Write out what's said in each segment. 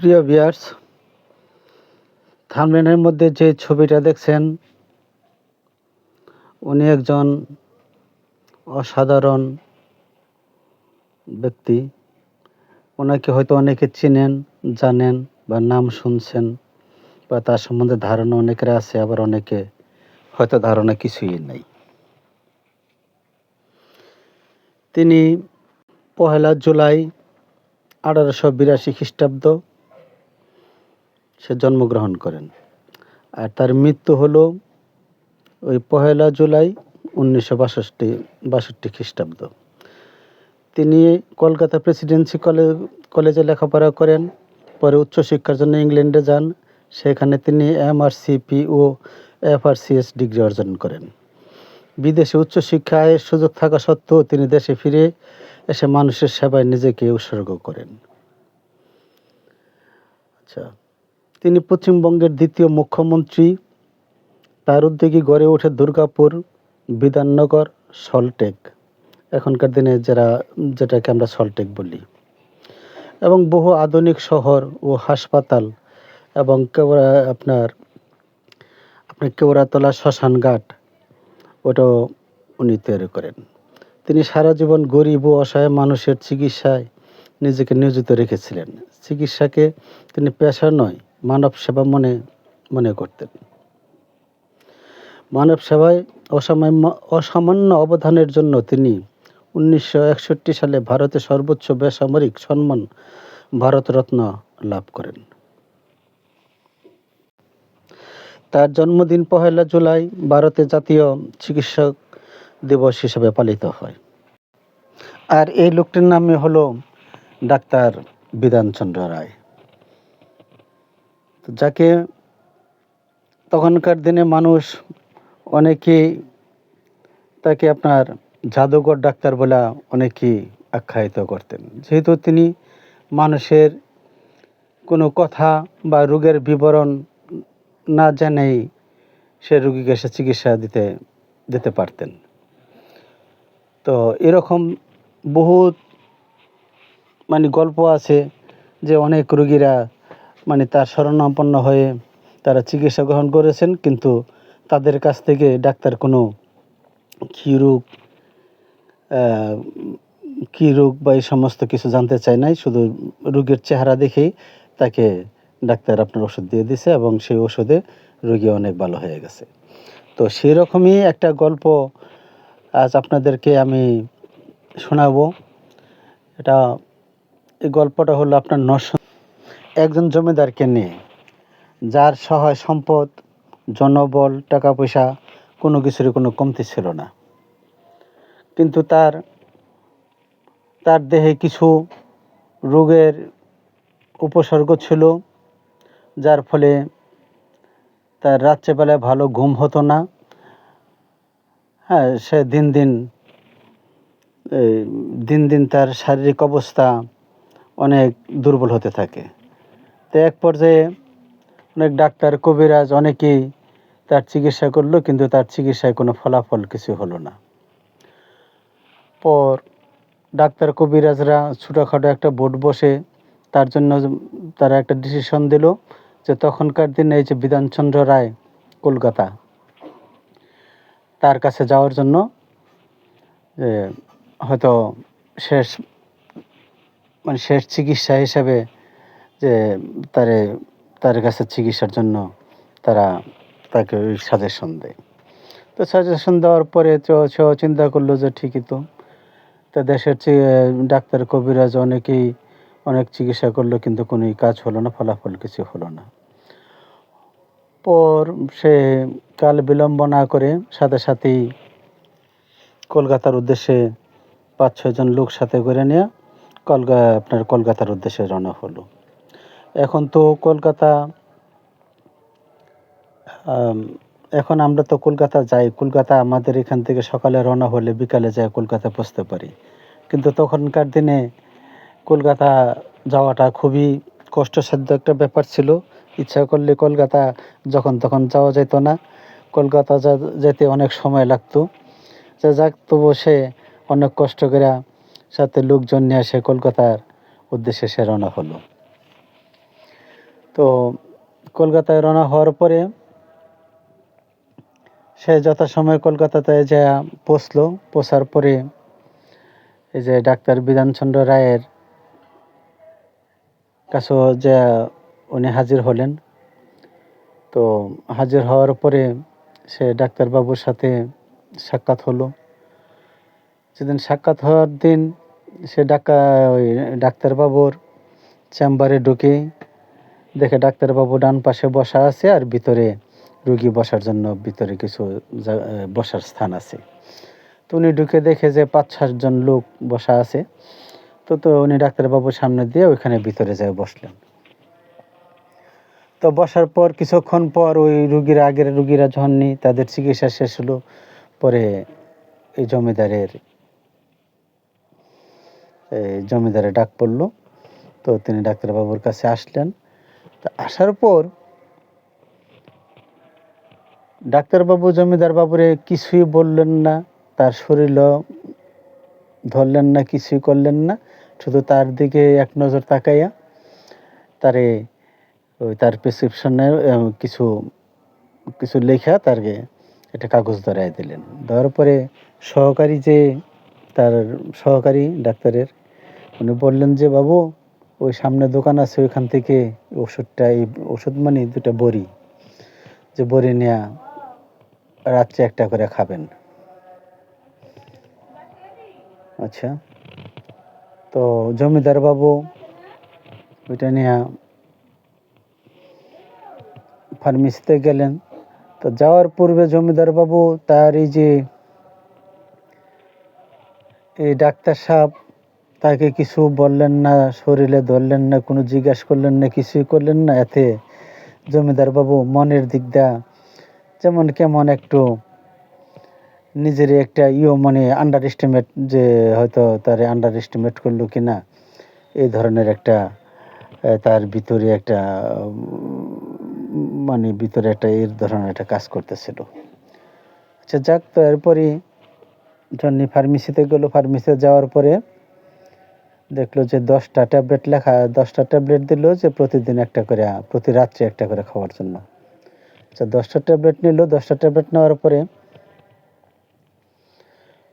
প্রিয় বিয়ার্স থামলেনের মধ্যে যে ছবিটা দেখছেন, উনি একজন অসাধারণ ব্যক্তি। ওনাকে হয়তো অনেকে চিনেন, জানেন বা নাম শুনছেন বা তার সম্বন্ধে ধারণা অনেকের আছে, আবার অনেকে হয়তো ধারণা কিছুই নেই। তিনি পহেলা জুলাই আঠারোশো বিরাশি খ্রিস্টাব্দ সে জন্মগ্রহণ করেন। আর তার মৃত্যু হলো ওই পহেলা জুলাই উনিশশো বাষট্টি বাষট্টি খ্রিস্টাব্দ। তিনি কলকাতা প্রেসিডেন্সি কলেজ কলেজে লেখাপড়া করেন, পরে উচ্চশিক্ষার জন্য ইংল্যান্ডে যান। সেখানে তিনি এম আর এমআরসিপি ও এফ আর এফআরসিএস ডিগ্রি অর্জন করেন। বিদেশে উচ্চশিক্ষায় সুযোগ থাকা সত্ত্বেও তিনি দেশে ফিরে এসে মানুষের সেবায় নিজেকে উৎসর্গ করেন। আচ্ছা তিনি পশ্চিমবঙ্গের দ্বিতীয় মুখ্যমন্ত্রী। তার উদ্যোগে গড়ে ওঠে দুর্গাপুর বিধাননগর সল্টেক এখনকার দিনে যারা, যেটাকে আমরা সল্টেক বলি। এবং বহু আধুনিক শহর ও হাসপাতাল এবং কেওড়া, আপনার আপনার কেওড়াতলা শ্মশান ঘাট ওটাও উনি তৈরি করেন। তিনি সারা জীবন গরিব ও অসহায় মানুষের চিকিৎসায় নিজেকে নিয়োজিত রেখেছিলেন। চিকিৎসাকে তিনি পেশা নয় মানব সেবা মনে মনে করতেন। মানব সেবায় অসামান্য অসামান্য অবদানের জন্য তিনি উনিশশো একষট্টি সালে ভারতের সর্বোচ্চ বেসামরিক সম্মান ভারতরত্ন লাভ করেন। তার জন্মদিন পহেলা জুলাই ভারতে জাতীয় চিকিৎসক দিবস হিসেবে পালিত হয়। আর এই লোকটির নামে হলো ডাক্তার বিধানচন্দ্র রায়। তো যাকে তখনকার দিনে মানুষ অনেকেই তাকে আপনার জাদুঘর ডাক্তার বলে অনেকেই আখ্যায়িত করতেন। যেহেতু তিনি মানুষের কোনো কথা বা রোগের বিবরণ না জেনেই সে রুগীকে সে চিকিৎসা দিতে দিতে পারতেন। তো এরকম বহুত মানে গল্প আছে যে অনেক রুগীরা মানে তার শরণাপন্ন হয়ে তারা চিকিৎসা গ্রহণ করেছেন, কিন্তু তাদের কাছ থেকে ডাক্তার কোনো কী রোগ কী রোগ বা এই সমস্ত কিছু জানতে চায় নাই। শুধু রোগীর চেহারা দেখেই তাকে ডাক্তার আপনার ওষুধ দিয়ে দিছে এবং সেই ওষুধে রোগী অনেক ভালো হয়ে গেছে। তো সেরকমই একটা গল্প আজ আপনাদেরকে আমি শোনাবো। এটা, এই গল্পটা হলো আপনার নশ একজন জমিদারকে নিয়ে, যার সহায় সম্পদ, জনবল টাকা পয়সা কোনো কিছুর কোনো কমতি ছিল না। কিন্তু তার তার দেহে কিছু রোগের উপসর্গ ছিল, যার ফলে তার রাত্রেবেলায় ভালো ঘুম হতো না। হ্যাঁ সে দিন দিন দিন দিন তার শারীরিক অবস্থা অনেক দুর্বল হতে থাকে। তো এক পর্যায়ে অনেক ডাক্তার, কবিরাজ অনেকেই তার চিকিৎসা করল, কিন্তু তার চিকিৎসায় কোনো ফলাফল কিছু হলো না। পর ডাক্তার কবিরাজরা ছোটোখাটো একটা বোর্ড বসে তার জন্য তারা একটা ডিসিশন দিল যে তখনকার দিনে এই যে বিধানচন্দ্র রায় কলকাতা, তার কাছে যাওয়ার জন্য হয়তো শেষ মানে শেষ চিকিৎসা হিসাবে যে তারে, তার কাছে চিকিৎসার জন্য তারা তাকে ওই সাজেশন দেয়। তো সাজেশন দেওয়ার পরে সেও চিন্তা করল যে ঠিকই তো। তা দেশের ডাক্তার কবিরাজ অনেকেই অনেক চিকিৎসা করল কিন্তু কোনো কাজ হলো না, ফলাফল কিছু হলো না। পর সে কাল বিলম্ব না করে সাথে সাথেই কলকাতার উদ্দেশ্যে পাঁচ ছয়জন লোক সাথে করে নিয়ে কলকা আপনার কলকাতার উদ্দেশ্যে রওনা হলো। এখন তো কলকাতা এখন আমরা তো কলকাতা যাই। কলকাতা আমাদের এখান থেকে সকালে রওনা হলে বিকালে যায় কলকাতা পৌঁছতে পারি। কিন্তু তখনকার দিনে কলকাতা যাওয়াটা খুবই কষ্টসাধ্য একটা ব্যাপার ছিল। ইচ্ছা করলে কলকাতা যখন তখন যাওয়া যেত না। কলকাতা যেতে অনেক সময় লাগতো। যা যাক, তবু সে অনেক কষ্ট করে সাথে লোকজন নিয়ে সে কলকাতার উদ্দেশ্যে সে রওনা হলো। তো কলকাতায় রওনা হওয়ার পরে সে যথাসময়ে কলকাতাতে যা পৌঁছলো, পৌঁছার পরে এই যে ডাক্তার বিধানচন্দ্র রায়ের কাছে যে উনি হাজির হলেন। তো হাজির হওয়ার পরে সে ডাক্তারবাবুর সাথে সাক্ষাৎ হলো। সেদিন সাক্ষাৎ হওয়ার দিন সে ডাকা ওই ডাক্তারবাবুর চেম্বারে ঢুকে দেখে ডাক্তারবাবু ডান পাশে বসা আছে আর ভিতরে রুগী বসার জন্য ভিতরে কিছু বসার স্থান আছে। তো উনি ঢুকে দেখে যে পাঁচ সাতজন লোক বসা আছে। তো তো উনি ডাক্তারবাবুর সামনে দিয়ে ওইখানে ভিতরে যায় বসলেন। তো বসার পর কিছুক্ষণ পর ওই রুগীরা আগের রুগীরা যখন নি তাদের চিকিৎসা শেষ হলো, পরে এই জমিদারের জমিদারে ডাক পড়ল। তো তিনি ডাক্তারবাবুর কাছে আসলেন। আসার পর ডাক্তারবাবু জমিদার বাবুরে কিছুই বললেন না, তার শরীরও ধরলেন না, কিছুই করলেন না, শুধু তার দিকে এক নজর তাকাইয়া তারে ওই তার প্রেসক্রিপশনে কিছু কিছু লেখা তারকে একটা কাগজ ধরাই দিলেন। দেওয়ার পরে সহকারী যে তার সহকারী ডাক্তারের, উনি বললেন যে, বাবু ওই সামনে দোকান আছে, ওইখান থেকে ওষুধটা, এই ওষুধ মানে দুটা বড়ি। যে বড়ি নেয়া রাত্রে একটা করে খাবেন। আচ্ছা। তো জমিদার বাবু, ওইটা নিয়ে ফার্মেসিতে গেলেন। তো যাওয়ার পূর্বে জমিদার বাবু তার এই যে, এই ডাক্তার সাহেব তাকে কিছু বললেন না, শরীরে ধরলেন না, কোনো জিজ্ঞাসা করলেন না, কিছুই করলেন না। এতে জমিদার বাবু মনের দিকটা যেমন কেমন একটু নিজেরই একটা ইও মানে আন্ডার এস্টিমেট যে হয়তো তার আন্ডার এস্টিমেট করল কি না এই ধরনের একটা তার ভিতরে একটা মানে ভিতরে একটা এর ধরনের একটা কাজ করতেছিল। আচ্ছা যাক, তো এরপরই জন্নি ফার্মেসিতে গেলো। ফার্মেসিতে যাওয়ার পরে দেখল যে দশটা ট্যাবলেট লেখা, দশটা ট্যাবলেট দিল যে প্রতিদিন একটা করে, প্রতি রাত্রে একটা করে খাওয়ার জন্য। আচ্ছা দশটা ট্যাবলেট নিল, দশটা ট্যাবলেট নেওয়ার পরে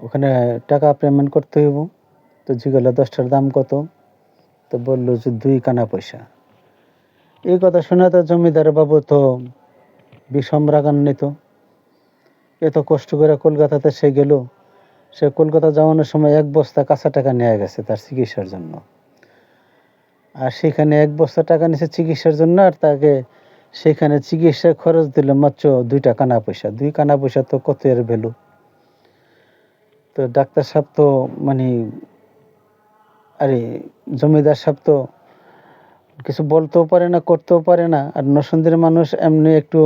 ওখানে টাকা পেমেন্ট করতে হইব। তো জিজ্ঞাসা দশটার দাম কত? তো বলল যে দুই কানা পয়সা। এই কথা শুনে তো জমিদার বাবু তো বিষম রাগান্বিত। এত কষ্ট করে কলকাতাতে সে গেল। সে কলকাতা যাওয়ানোর সময় এক বস্তা কাঁচা টাকা নিয়ে গেছে তার চিকিৎসার জন্য। আর সেখানে এক বস্তা টাকা নিছে চিকিৎসার জন্য আর তাকে সেখানে চিকিৎসার খরচ দিল মাত্র দুইটা কানা পয়সা। দুই কানা পয়সা তো কত এর ভ্যালু? তো ডাক্তার সাহেব তো মানে আরে জমিদার সাহেব তো কিছু বলতেও পারে না, করতেও পারে না। আর নরসিংদীর মানুষ এমনি একটু,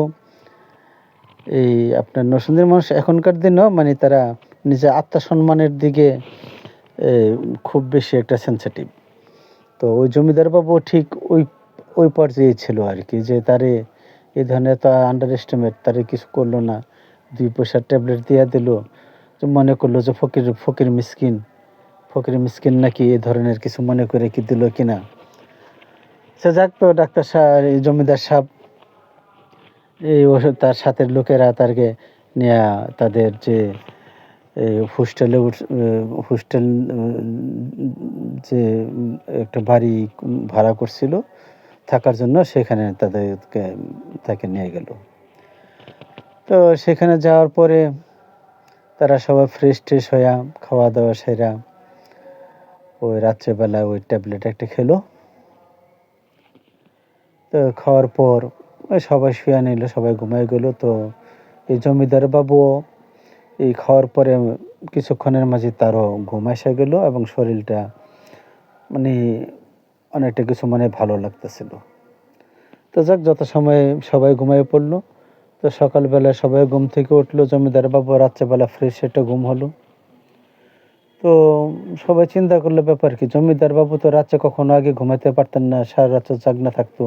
এই আপনার নরসিংদীর মানুষ এখনকার দিনও মানে তারা নিজের আত্মসম্মানের দিকে খুব বেশি একটা সেন্সিটিভ তো ওই জমিদার বাবু ঠিক ওই ওই পর্যায়ে ছিল আর কি যে তারে এ ধরনের তো আন্ডার এস্টিমেট তারে কিছু করল না। দুই পয়সার ট্যাবলেট দিয়ে দিল। মনে করল যে ফকির ফকির মিসকিন ফকির মিসকিন নাকি এ ধরনের কিছু মনে করে কি দিল কি না সে যাক তো, ডাক্তার সাহেব জমিদার সাহেব, এই ওষুধ তার সাথে লোকেরা তারকে নিয়ে, তাদের যে হোস্টেলে হোস্টেল যে একটা বাড়ি ভাড়া করছিল থাকার জন্য সেখানে তাদেরকে, তাকে নিয়ে গেল। তো সেখানে যাওয়ার পরে তারা সবাই ফ্রেশ ট্রেশ হইয়া খাওয়া দাওয়া সেরা ওই রাত্রেবেলা ওই ট্যাবলেট একটা খেলো। তো খাওয়ার পর সবাই শুয়ে নিল, সবাই ঘুমায় গেল। তো এই জমিদার বাবুও এই খাওয়ার পরে কিছুক্ষণের মাঝে তারও ঘুম এসে গেল এবং শরীরটা মানে অনেকটা কিছু মানে ভালো লাগতেছিল। তো যাক, যত সময় সবাই ঘুমিয়ে পড়ল, তো সকালবেলা সবাই ঘুম থেকে উঠল, জমিদার বাবু রাত্রেবেলা ফ্রেশ একটা ঘুম হলো। তো সবাই চিন্তা করল, ব্যাপার কি? জমিদার বাবু তো রাত্রে কখনো আগে ঘুমাতে পারতেন না, সারা রাত্রে জাগনা থাকতো।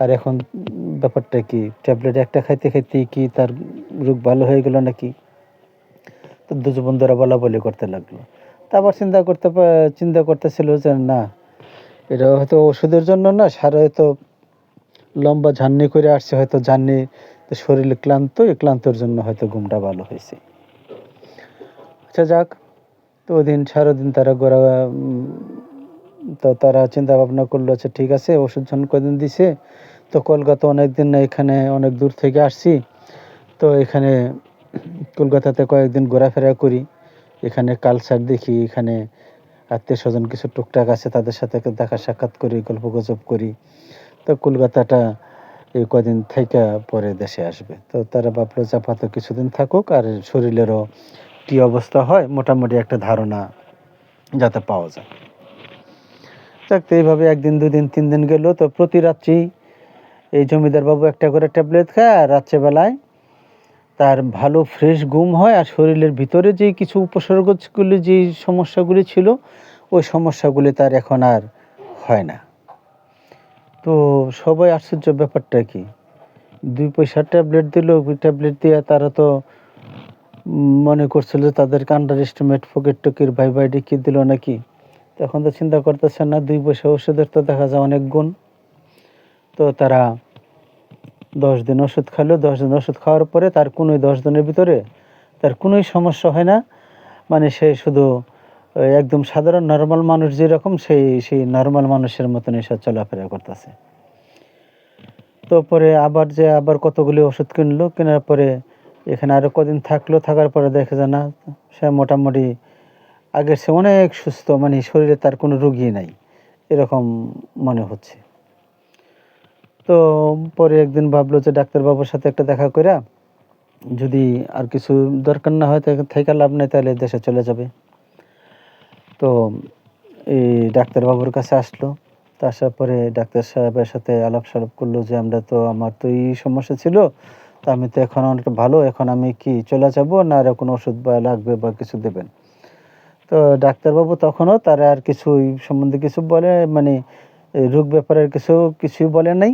আর এখন ব্যাপারটা কি? ট্যাবলেট একটা খাইতে খাইতে কি তার রোগ ভালো হয়ে গেল নাকি? তো দুজন বন্ধুরা বলা বলি করতে লাগল। তারপর চিন্তা করতে চিন্তা করতেছিল যে না এটা হয়তো ওষুধের জন্য না সারা হয়তো লম্বা ঝার্নি করে আসছে হয়তো ঝার্নি শরীরে ক্লান্ত এই ক্লান্তর জন্য হয়তো ঘুমটা ভালো হয়েছে। আচ্ছা যাক তো ওই দিন সারাদিন তারা উম, তো তারা চিন্তা ভাবনা করল আচ্ছা ঠিক আছে ওষুধ যখন কদিন দিছে তো কলকাতা অনেক দিন না এখানে অনেক দূর থেকে আসছি। তো এখানে কলকাতাতে কয়েকদিন ঘোরাফেরা করি, এখানে কালচার দেখি, এখানে আত্মীয় স্বজন কিছু টুকটাক আছে, তাদের সাথে দেখা সাক্ষাৎ করি, গল্প গুজব করি। তো কলকাতাটা এই কদিন থেকে পরে দেশে আসবে। তো তারা ভাবলো চাপাতো কিছুদিন থাকুক, আর শরীরেরও কি অবস্থা হয়, মোটামুটি একটা ধারণা যাতে পাওয়া যায়। যাক, তো এইভাবে একদিন, দুদিন তিন দিন গেল, তো প্রতি রাত্রি এই জমিদার বাবু একটা করে ট্যাবলেট খায়, আর রাত্রেবেলায় তার ভালো ফ্রেশ ঘুম হয় আর শরীরের ভিতরে যে কিছু উপসর্গগুলি, যে সমস্যাগুলি ছিল, ওই সমস্যাগুলি তার এখন আর হয় না। তো সবাই আশ্চর্য ব্যাপারটা কি? দুই পয়সার ট্যাবলেট দিল, ওই ট্যাবলেট দিয়ে তারা তো মনে করছিল যে তাদেরকে আন্ডার এস্টিমেট পকেট টকির ভাই ভাই কি দিল নাকি? তখন তো চিন্তা করতেছে না, দুই পয়সা ওষুধের তো দেখা যায় অনেক গুণ। তো তারা দশ দিন ওষুধ খালো দশ দিন ওষুধ খাওয়ার পরে তার কোনোই দশ দিনের ভিতরে তার কোনোই সমস্যা হয় না। মানে সে শুধু একদম সাধারণ নর্মাল মানুষ যেরকম, সেই সেই নর্মাল মানুষের মতন এসব চলাফেরা করতেছে। তো পরে আবার যে আবার কতগুলি ওষুধ কিনলো, কেনার পরে এখানে আরও কদিন থাকল, থাকার পরে দেখে যে না, সে মোটামুটি আগের সে অনেক সুস্থ মানে শরীরে তার কোনো রোগী নাই, এরকম মনে হচ্ছে। তো পরে একদিন ভাবলো যে ডাক্তারবাবুর সাথে একটা দেখা কইরা যদি আর কিছু দরকার না হয় থেকে লাভ নেই তাহলে দেশে চলে যাবে। তো এই ডাক্তারবাবুর কাছে আসলো। তো আসার পরে ডাক্তার সাহেবের সাথে আলাপ সালাপ করল যে, আমরা তো, আমার তো এই সমস্যা ছিল, তো আমি তো এখন অনেক ভালো, এখন আমি কি চলে যাব না আর কোনো ওষুধ বা লাগবে বা কিছু দেবেন? তো ডাক্তারবাবু তখনও তারা আর কিছু সম্বন্ধে কিছু বলে মানে রোগ ব্যাপারের কিছু কিছুই বলে নাই।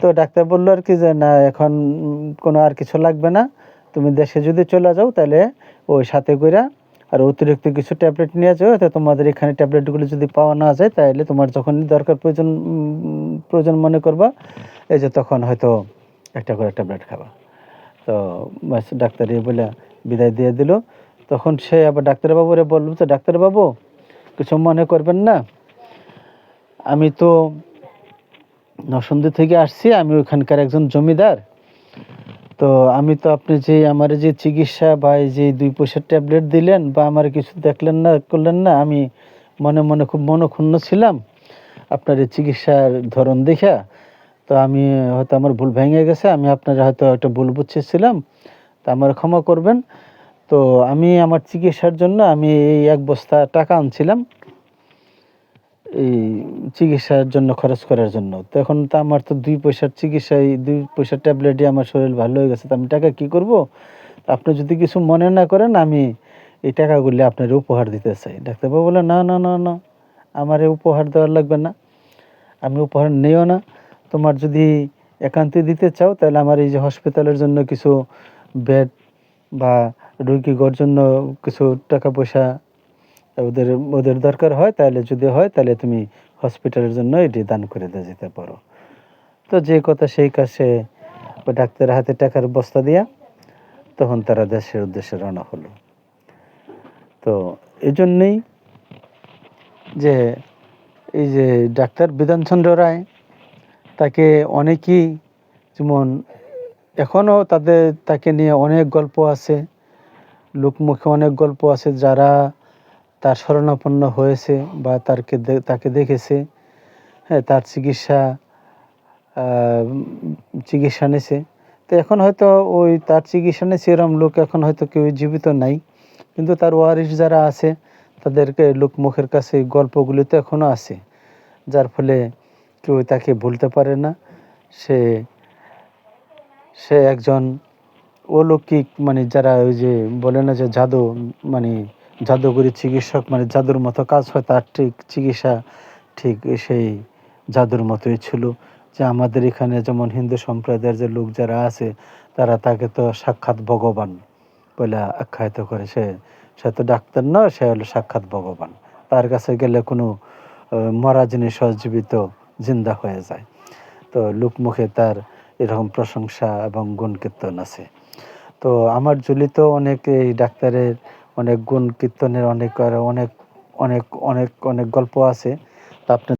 তো ডাক্তার বলল আর কি যে, না, এখন কোনো আর কিছু লাগবে না। তুমি দেশে যদি চলে যাও তাহলে ওই সাথে কইরা আর অতিরিক্ত কিছু ট্যাবলেট নিয়ে যাও। তো তোমাদের এখানে ট্যাবলেটগুলো যদি পাওয়া না যায় তাহলে তোমার যখন দরকার প্রয়োজন প্রয়োজন মনে করবা, এই যে তখন হয়তো একটা করে ট্যাবলেট খাবা। তো ডাক্তার এই বলে বিদায় দিয়ে দিল। তখন সে আবার ডাক্তারবাবুরে বলল যে, ডাক্তারবাবু, কিছু মনে করবেন না? আমি তো নরসিংদী থেকে আসছি, আমি ওইখানকার একজন জমিদার। তো আমি তো আপনি যে আমার যে চিকিৎসা বা এই যে দুই পয়সার ট্যাবলেট দিলেন বা আমার কিছু দেখলেন না, করলেন না, আমি মনে মনে খুব মনক্ষুণ্ণ ছিলাম আপনার এই চিকিৎসার ধরন দেখা। তো আমি হয়তো আমার ভুল ভেঙে গেছে, আমি আপনার হয়তো একটা ভুল বুঝতেছিলাম তা আমার ক্ষমা করবেন। তো আমি আমার চিকিৎসার জন্য আমি এই এক বস্তা টাকা আনছিলাম। এই চিকিৎসার জন্য খরচ করার জন্য। তো এখন তো আমার তো দুই পয়সার চিকিৎসায় দুই পয়সার ট্যাবলেটই আমার শরীর ভালো হয়ে গেছে। তো আমি টাকা কি করব? আপনি যদি কিছু মনে না করেন, আমি এই টাকাগুলি আপনার উপহার দিতে চাই। ডাক্তারবাবু বলে, না না না না, আমার উপহার দেওয়ার লাগবে না। আমি উপহার নেও না। তোমার যদি একান্তে দিতে চাও, তাহলে আমার এই যে হসপিটালের জন্য কিছু বেড বা রোগীগর জন্য কিছু টাকা পয়সা ওদের ওদের দরকার হয়, তাহলে যদি হয়, তাহলে তুমি হসপিটালের জন্য এটি দান করে দিয়ে যেতে পারো। তো যে কথা সেই কাছে ওই ডাক্তারের হাতে টাকার বস্তা দিয়া তখন তারা দেশের উদ্দেশ্যে রওনা হলো। তো এই জন্যেই যে এই যে ডাক্তার বিধানচন্দ্র রায়, তাকে অনেকেই যেমন এখনও তাদের, তাকে নিয়ে অনেক গল্প আছে, লোকমুখে অনেক গল্প আছে, যারা তার শরণাপন্ন হয়েছে বা তারকে তাকে দেখেছে হ্যাঁ তার চিকিৎসা চিকিৎসা নিয়েছে। তো এখন হয়তো ওই তার চিকিৎসা নিয়েছে এরম লোক এখন হয়তো কেউ জীবিত নাই। কিন্তু তার ওয়ারিশ যারা আছে, তাদেরকে লোকমুখের কাছে গল্পগুলি তো এখনও আছে, যার ফলে কেউ তাকে ভুলতে পারে না। সে সে একজন অলৌকিক মানে যারা ওই যে বলে না যে জাদু মানে জাদুগরি চিকিৎসক মানে জাদুর মতো কাজ হয়, তার ঠিক চিকিৎসা ঠিক সেই জাদুর মতোই ছিল। যে আমাদের এখানে যেমন হিন্দু সম্প্রদায়ের যে লোক যারা আছে, তারা তাকে তো সাক্ষাৎ ভগবান বলে আখ্যায়িত করে। সে সে তো ডাক্তার নয়, সে হলো সাক্ষাৎ ভগবান। তার কাছে গেলে কোনো মরা জিনিস জীবিত জিন্দা হয়ে যায়। তো লোকমুখে তার এরকম প্রশংসা এবং গুণ কীর্তন আছে। তো আমার ঝুলিতেও অনেক এই ডাক্তারের অনেক গুণ কীর্তনের অনেক অনেক অনেক অনেক অনেক গল্প আছে। তা আপনি